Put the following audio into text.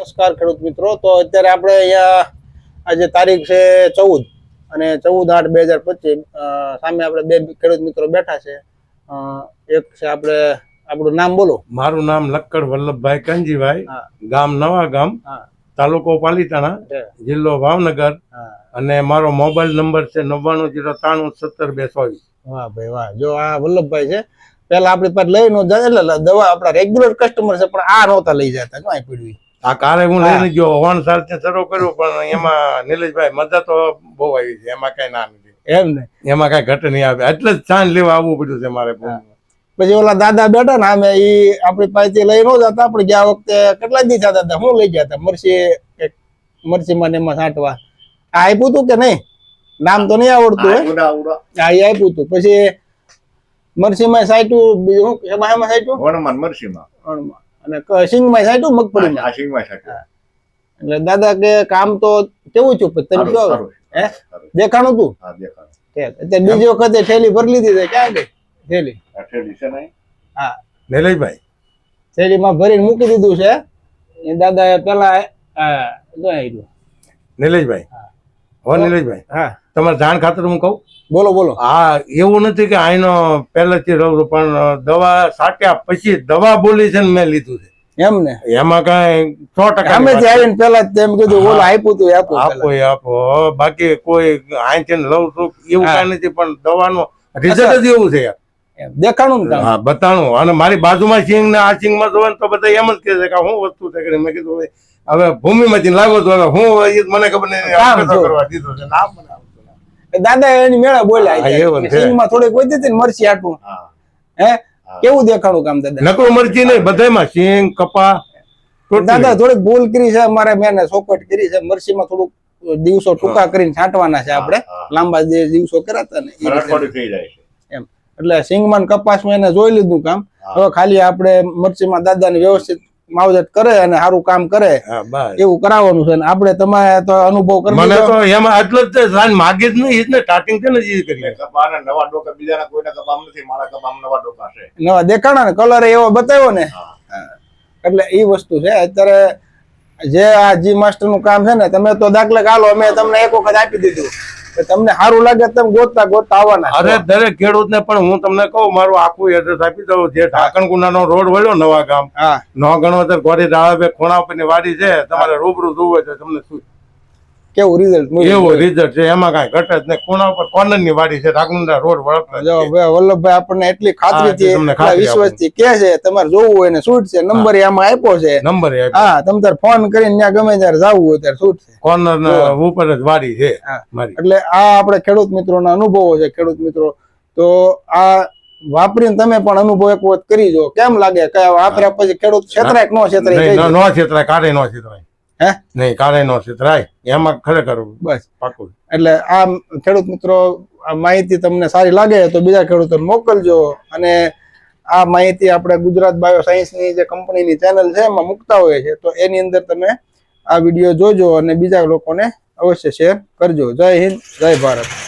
નમસ્કાર ખેડૂત મિત્રો. તો અત્યારે આપણે અહીંયા આજે તારીખ છે ચૌદ અને ચૌદ આઠ બે હજાર પચીસ સામે આપણે બે ખેડૂત મિત્રો બેઠા છે. એક છે આપણે આપણું નામ બોલો. મારું નામ લક્કડ વલ્લભભાઈ કંજીભાઈ ગામ નવા ગામ તાલુકો પાલીતાણા જિલ્લો ભાવનગર અને મારો મોબાઈલ નંબર છે નવ્વાણું જીરો ત્રાણું સત્તર બે ચોવીસ વાહ ભાઈ વાહ. જો આ વલ્લભભાઈ છે પેલા આપણી પાસે લઈ નો જાય એટલે દવા આપણા રેગ્યુલર કસ્ટમર છે પણ આ નહોતા લઈ જતા કાંઈ પીડવી. આ કારે હું લઈને ગયો હોવાન સાથે શરૂ કર્યું પણ એમાં નિલેશભાઈ મજા તો બહુ આવી છે એમાં કઈ ના નથી એમ ને? એમાં કઈ ઘટ નહીં આવે. એટલે જ સાંજ લેવા આવવું પડ્યું છે મારે પછી ઓલા દાદા બેઠા ને અમે એ આપણી પાસેથી લઈ ન જતા પણ ગયા વખતે કેટલા દી થતા હતા? હું લઈ ગયા હતા? મરસી એક મરસીમાં ને એમાં છાંટવા. આ આપ્યું તું કે નહીં? નામ તો નહીં આવડતું હે? એ આપ્યું તું. પછી મરસીમાં સાચું એમાં એમાં હણમાન વણમાં મરસીમાં અણમાં. અને સિંગમાં સાઈટું મગફળી આ સિંગમાં સાથે એટલે દાદા કે કામ તો કેવું છું પણ તમે કયો હે? દેખાણું તું? હા દેખાડો ઠીક. બીજી વખતે થેલી ભરી લીધી છે. ક્યાં ગઈ? થેલી? છે નહીં હા. નિલેશભાઈ થેલીમાં ભરીને મૂકી દીધું છે. એ દાદાએ પેલા હા. નિલેશભાઈ હો. નિલેશભાઈ. હા. તમારે જાણ ખાતર હું કહું? બોલો બોલો. હા એવું નથી કે આઈનો પહેલેથી રહું છું પણ દવા સાટ્યા પછી દવા બોલી છે ને મેં લીધું છે. એમ ને? એમાં કઈ સો ટકા અમે આવીને પેલા જ કીધું ઓલો આપ્યું તું આપો આપો. બાકી કોઈ આંચે લઉં છું એવું કઈ નથી પણ દવાનું રિઝલ્ટ જ એવું છે દેખાણું હા બતાણું. અને મારી બાજુમાં સિંગ ને આ સિંગમાં જોવે તો બધા એમ જ કહે છે કે હું વસ્તુ છે મેં કીધું હવે ભૂમિમાંથી લાગો તો હવે હું મને ખબર નહીં. કરવા દીધો છે નામ મને દાદા એની મેળા બોલ્યા થોડીક વધી હતી ને હે. કેવું દેખાણું કામ દાદા? નકરું મરચી નહીં બધામાં સિંગ કપા દાદા થોડીક ભૂલ કરી છે મારે મેં ચોકટ કરી છે. મરસીમાં થોડુંક દિવસો ટૂંકા કરીને છાંટવાના છે આપણે. લાંબા દિવસો કર્યા હતા ને એમ. એટલે સિંગમાં ને કપાસમાં એને જોઈ લીધું કામ. હવે ખાલી આપણે મરચીમાં દાદાને વ્યવસ્થિત માવજત કરે અને સારું કામ કરે એવું કરાવવાનું છે. આપણે તમારે તો અનુભવ કરો મને તો એમાં આટલો જ છે માગે જ નહીં એટલે સ્ટાર્ટિંગ છે ને જ કરી કપાના નવા ડોકા બીજાના કોઈના કપામ નથી મારા કપામ નવા ડોકા છે. નવા દેખાણા ને કલર એવો બતાવ્યો ને? એટલે એ વસ્તુ છે. અત્યારે જે આ જી માસ્ટરનું કામ છે ને તમે તો દાખલા ગાલો અમે તમને એક વખત આપી દીધું. તમને સારું લાગે તમે ગોતતા ગોતતા આવવાના. અરે દરેક ખેડૂત ને પણ હું તમને કહું મારું આખું એડ્રેસ આપી દઉં જે ઢાકણકુંડાનો રોડ વળ્યો નવા ગામ હા નો ગણો ગોરી ડાળા બે ઉપરની વાડી છે તમારે રૂબરૂ જોવું હોય તો તમને શું કેવું રિઝલ્ટ એવું રિઝલ્ટ છે. એમાં કઈ ઘટે જ નહીં. ખૂણા ઉપર? કોર્નરની વાડી છે. ઢાકુંડા રોડ. ભાઈ વલ્લભભાઈ આપણને એટલી ખાતરી તમને એટલા કે છે તમારે જોવું હોય ને શૂટ છે. નંબર આમાં આપ્યો છે. નંબર હા તમે તાર ફોન કરીને ત્યાં ગમે ત્યારે જવું હોય ત્યારે શૂટ છે. કોર્નર ઉપર જ વાડી છે એટલે આ આપણે ખેડૂત મિત્રોના અનુભવો છે ખેડૂત મિત્રો. તો આ વાપરીને તમે પણ અનુભવ એક વખત કરી જો. કેમ લાગે? કે વાપર્યા પછી ખેડૂત ક્ષેત્રાય કે નો નો- દે. નો છેતરાય કારે નો છેતરાય. હે? નહીં કાલે નો છેતરાય એમાં ખરેખર બસ. પાકું. એટલે આ ખેડૂત મિત્રો આ માહિતી તમને સારી લાગે તો બીજા ખેડૂતોને મોકલજો. અને આ માહિતી આપણે ગુજરાત બાયો સાયન્સની જે કંપનીની ચેનલ છે એમાં મૂકતા હોય છે તો એની અંદર તમે આ વીડિયો જોજો અને બીજા લોકોને અવશ્ય શેર કરજો. જય હિન્દ જય ભારત.